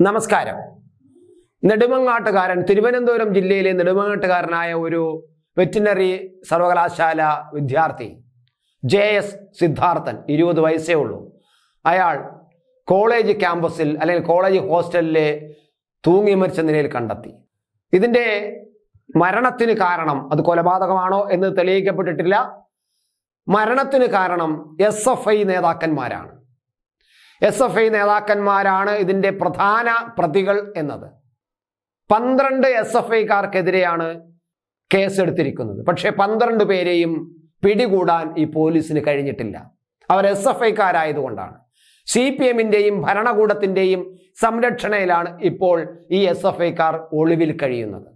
നമസ്കാരം. നെടുമങ്ങാട്ടുകാരൻ തിരുവനന്തപുരം ജില്ലയിലെ നെടുമങ്ങാട്ടുകാരനായ ഒരു വെറ്റിനറി സർവകലാശാല വിദ്യാർത്ഥി ജെ എസ് സിദ്ധാർത്ഥൻ ഇരുപത് വയസ്സേ ഉള്ളൂ. അയാൾ കോളേജ് ക്യാമ്പസിൽ അല്ലെങ്കിൽ കോളേജ് ഹോസ്റ്റലിലെ തൂങ്ങി മരിച്ച നിലയിൽ കണ്ടെത്തി. ഇതിന്റെ മരണത്തിന് കാരണം അത് കൊലപാതകമാണോ എന്ന് തെളിയിക്കപ്പെട്ടിട്ടില്ല. മരണത്തിന് കാരണം എസ് നേതാക്കന്മാരാണ്. എസ് എഫ് ഐ നേതാക്കന്മാരാണ് ഇതിന്റെ പ്രധാന പ്രതികൾ എന്നത്. പന്ത്രണ്ട് എസ് എഫ് ഐക്കാർക്കെതിരെയാണ് കേസെടുത്തിരിക്കുന്നത്. പക്ഷേ പന്ത്രണ്ട് പേരെയും പിടികൂടാൻ ഈ പോലീസിന് കഴിഞ്ഞിട്ടില്ല. അവർ എസ് എഫ് ഐക്കാരായതുകൊണ്ടാണ്. സി പി എമ്മിന്റെയും ഭരണകൂടത്തിന്റെയും സംരക്ഷണയിലാണ് ഇപ്പോൾ ഈ എസ് എഫ് ഐക്കാർ ഒളിവിൽ കഴിയുന്നത്.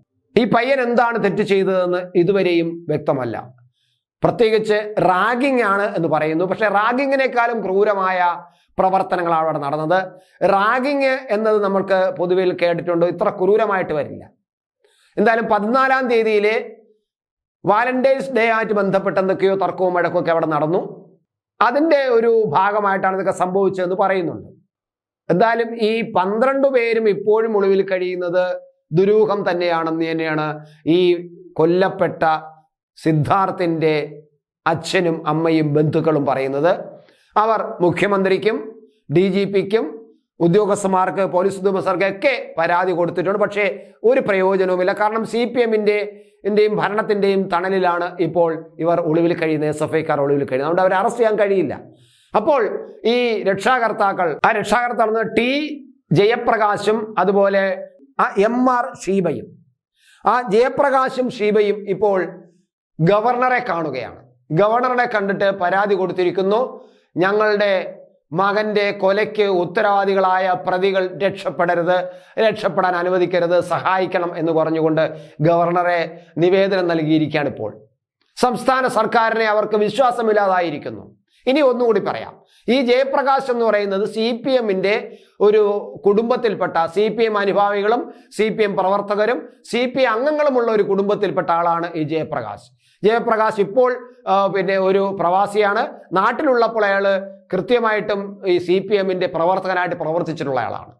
ഈ പയ്യൻ എന്താണ് തെറ്റ് ചെയ്തതെന്ന് ഇതുവരെയും വ്യക്തമല്ല. പ്രത്യേകിച്ച് റാഗിംഗ് ആണ് എന്ന് പറയുന്നു. പക്ഷെ റാഗിങ്ങിനേക്കാളും ക്രൂരമായ പ്രവർത്തനങ്ങളാണ് അവിടെ നടന്നത്. റാഗിങ് എന്നത് നമ്മൾക്ക് പൊതുവിൽ കേട്ടിട്ടുണ്ട്. ഇത്ര ക്രൂരമായിട്ട് വരില്ല. എന്തായാലും പതിനാലാം തീയതിയിൽ വാലന്റൈൻസ് ഡേ ആയിട്ട് ബന്ധപ്പെട്ട് എന്തൊക്കെയോ തർക്കവും വഴക്കൊക്കെ അവിടെ നടന്നു. അതിന്റെ ഒരു ഭാഗമായിട്ടാണ് ഇതൊക്കെ സംഭവിച്ചതെന്ന് പറയുന്നുണ്ട്. എന്തായാലും ഈ പന്ത്രണ്ട് പേരും ഇപ്പോഴും ഒളിവിൽ കഴിയുന്നത് ദുരൂഹം തന്നെയാണെന്ന് തന്നെയാണ് ഈ കൊല്ലപ്പെട്ട സിദ്ധാർത്ഥിന്റെ അച്ഛനും അമ്മയും ബന്ധുക്കളും പറയുന്നത് അവർ മുഖ്യമന്ത്രിക്കും ഡി ജി പിക്കും ഉദ്യോഗസ്ഥന്മാർക്ക് പോലീസ് ഉദ്യോഗസ്ഥർക്കൊക്കെ പരാതി കൊടുത്തിട്ടുണ്ട്. പക്ഷേ ഒരു പ്രയോജനവുമില്ല. കാരണം സി പി എമ്മിന്റെ ന്റെയും ഭരണത്തിന്റെയും തണലിലാണ് ഇപ്പോൾ ഇവർ ഒളിവിൽ കഴിയുന്നത് എസ് എഫ് ഐക്കാർ ഒളിവിൽ കഴിയുന്നത്. അതുകൊണ്ട് അവരെ അറസ്റ്റ് ചെയ്യാൻ കഴിയില്ല. അപ്പോൾ ഈ രക്ഷാകർത്താക്കൾ ആ രക്ഷാകർത്താക്കൾ ടി ജയപ്രകാശും അതുപോലെ ആ എം ആർ ഷീബയും. ആ ജയപ്രകാശും ഷീബയും ഇപ്പോൾ ഗവർണറെ കാണുകയാണ്. ഗവർണറെ കണ്ടിട്ട് പരാതി കൊടുത്തിരിക്കുന്നു. ഞങ്ങളുടെ മകന്റെ കൊലയ്ക്ക് ഉത്തരവാദികളായ പ്രതികൾ രക്ഷപ്പെടരുത് രക്ഷപ്പെടാൻ അനുവദിക്കരുത് സഹായിക്കണം എന്ന് പറഞ്ഞുകൊണ്ട് ഗവർണറെ നിവേദനം നൽകിയിരിക്കുകയാണ് ഇപ്പോൾ. സംസ്ഥാന സർക്കാരിനെ അവർക്ക് വിശ്വാസമില്ലാതായിരിക്കുന്നു. ഇനി ഒന്നുകൂടി പറയാം. ഈ ജയപ്രകാശ് എന്ന് പറയുന്നത് സി പി എമ്മിന്റെ ഒരു കുടുംബത്തിൽപ്പെട്ട സി പി എം അനുഭാവികളും സി പി എം പ്രവർത്തകരും സി പി അംഗങ്ങളുമുള്ള ഒരു കുടുംബത്തിൽപ്പെട്ട ആളാണ് ഈ ജയപ്രകാശ്. ജയപ്രകാശ് ഇപ്പോൾ പിന്നെ ഒരു പ്രവാസിയാണ്. നാട്ടിലുള്ളപ്പോൾ അയാൾ കൃത്യമായിട്ടും ഈ സി പി എമ്മിന്റെ പ്രവർത്തകനായിട്ട് പ്രവർത്തിച്ചിട്ടുള്ള ആളാണ്.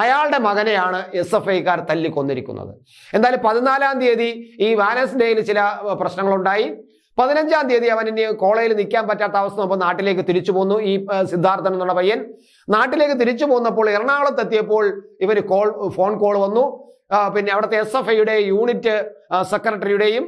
അയാളുടെ മകനെയാണ് എസ് എഫ് ഐക്കാർ തല്ലിക്കൊന്നിരിക്കുന്നത്. എന്തായാലും പതിനാലാം തീയതി ഈ വാലൻസ് ഡേയിൽ ചില പ്രശ്നങ്ങളുണ്ടായി. പതിനഞ്ചാം തീയതി അവൻ ഇനി കോളേജിൽ നിൽക്കാൻ പറ്റാത്ത അവസ്ഥ അപ്പോൾ നാട്ടിലേക്ക് തിരിച്ചു പോന്നു ഈ സിദ്ധാർത്ഥൻ എന്നുള്ള പയ്യൻ. നാട്ടിലേക്ക് തിരിച്ചു പോന്നപ്പോൾ എറണാകുളത്ത് എത്തിയപ്പോൾ ഇവർ കോൾ ഫോൺ കോൾ വന്നു. പിന്നെ അവിടുത്തെ എസ് എഫ് ഐയുടെ യൂണിറ്റ് സെക്രട്ടറിയുടെയും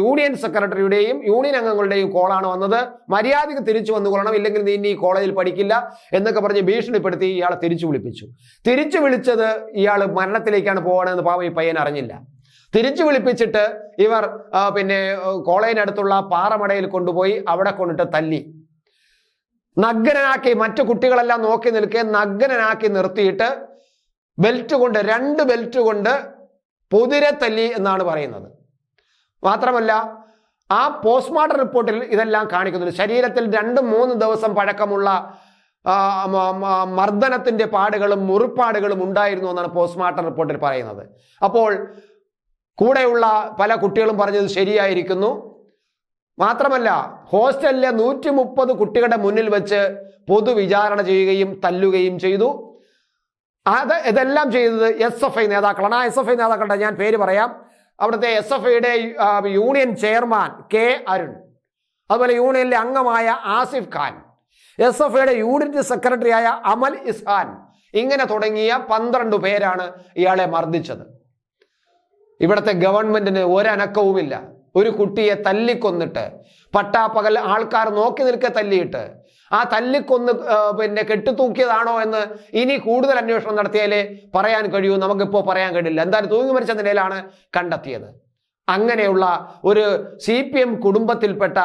യൂണിയൻ സെക്രട്ടറിയുടെയും യൂണിയൻ അംഗങ്ങളുടെയും കോളാണ് വന്നത്. മര്യാദയ്ക്ക് തിരിച്ചു വന്നുകൊള്ളണം. ഇല്ലെങ്കിൽ നീ ഇനി കോളേജിൽ പഠിക്കില്ല എന്നൊക്കെ പറഞ്ഞ് ഭീഷണിപ്പെടുത്തി ഇയാളെ തിരിച്ചു വിളിപ്പിച്ചു. തിരിച്ചു വിളിച്ചത് ഇയാൾ മരണത്തിലേക്കാണ് പോകണമെന്ന് പാവം ഈ പയ്യൻ അറിഞ്ഞില്ല. തിരിച്ചു വിളിപ്പിച്ചിട്ട് ഇവർ പിന്നെ കോളേജിനടുത്തുള്ള പാറമടയിൽ കൊണ്ടുപോയി അവിടെ കൊണ്ടിട്ട് തല്ലി. നഗ്നനാക്കി മറ്റു കുട്ടികളെല്ലാം നോക്കി നിൽക്കെ നഗ്നനാക്കി നിർത്തിയിട്ട് ബെൽറ്റ് കൊണ്ട് രണ്ട് ബെൽറ്റ് കൊണ്ട് പൊതിരെ തല്ലി എന്നാണ് പറയുന്നത്. മാത്രമല്ല ആ പോസ്റ്റ്മോർട്ടം റിപ്പോർട്ടിൽ ഇതെല്ലാം കാണിക്കുന്നുണ്ട്. ശരീരത്തിൽ രണ്ട് മൂന്ന് ദിവസം പഴക്കമുള്ള മർദ്ദനത്തിന്റെ പാടുകളും മുറിപ്പാടുകളും ഉണ്ടായിരുന്നു എന്നാണ് പോസ്റ്റ്മോർട്ടം റിപ്പോർട്ടിൽ പറയുന്നത്. അപ്പോൾ കൂടെയുള്ള പല കുട്ടികളും പറഞ്ഞത് ശരിയായിരിക്കുന്നു. മാത്രമല്ല ഹോസ്റ്റലിലെ നൂറ്റി മുപ്പത് കുട്ടികളുടെ മുന്നിൽ വെച്ച് പൊതുവിചാരണ ചെയ്യുകയും തല്ലുകയും ചെയ്തു. അത് ഇതെല്ലാം ചെയ്തത് എസ് എഫ് ഐ നേതാക്കളാണ്. ആ എസ് എഫ് ഐ നേതാക്കളുടെ ഞാൻ പേര് പറയാം. അവിടുത്തെ എസ് എഫ് ഐയുടെ യൂണിയൻ ചെയർമാൻ കെ അരുൺ. അതുപോലെ യൂണിയനിലെ അംഗമായ ആസിഫ് ഖാൻ. എസ് എഫ് ഐയുടെ യൂണിറ്റ് സെക്രട്ടറിയായ അമൽ ഇസ്ഹാൻ. ഇങ്ങനെ തുടങ്ങിയ പന്ത്രണ്ട് പേരാണ് ഇയാളെ മർദ്ദിച്ചത്. ഇവിടുത്തെ ഗവൺമെന്റിന് ഒരനക്കവുമില്ല. ഒരു കുട്ടിയെ തല്ലിക്കൊന്നിട്ട് പട്ടാപ്പകൽ ആൾക്കാർ നോക്കി നിൽക്കെ തല്ലിയിട്ട് ആ തല്ലിക്കൊന്ന് പിന്നെ കെട്ടിത്തൂക്കിയതാണോ എന്ന് ഇനി കൂടുതൽ അന്വേഷണം നടത്തിയാലേ പറയാൻ കഴിയൂ. നമുക്കിപ്പോൾ പറയാൻ കഴിയില്ല. എന്തായാലും തൂങ്ങി മരിച്ച നിലയിലാണ് കണ്ടെത്തിയത്. അങ്ങനെയുള്ള ഒരു സി പി എം കുടുംബത്തിൽപ്പെട്ട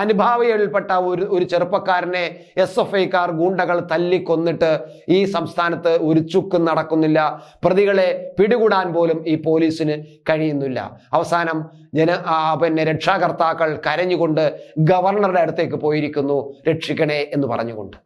അനുഭാവികളിൽപ്പെട്ട ഒരു ഒരു ചെറുപ്പക്കാരനെ എസ് എഫ് ഐക്കാർ ഗൂണ്ടകൾ തല്ലിക്കൊന്നിട്ട് ഈ സംസ്ഥാനത്ത് ഒരു ചുക്കും നടക്കുന്നില്ല. പ്രതികളെ പിടികൂടാൻ പോലും ഈ പോലീസിന് കഴിയുന്നില്ല. അവസാനം ജന പിന്നെ രക്ഷാകർത്താക്കൾ കരഞ്ഞുകൊണ്ട് ഗവർണറുടെ അടുത്തേക്ക് പോയിരിക്കുന്നു. രക്ഷിക്കണേ എന്ന് പറഞ്ഞുകൊണ്ട്.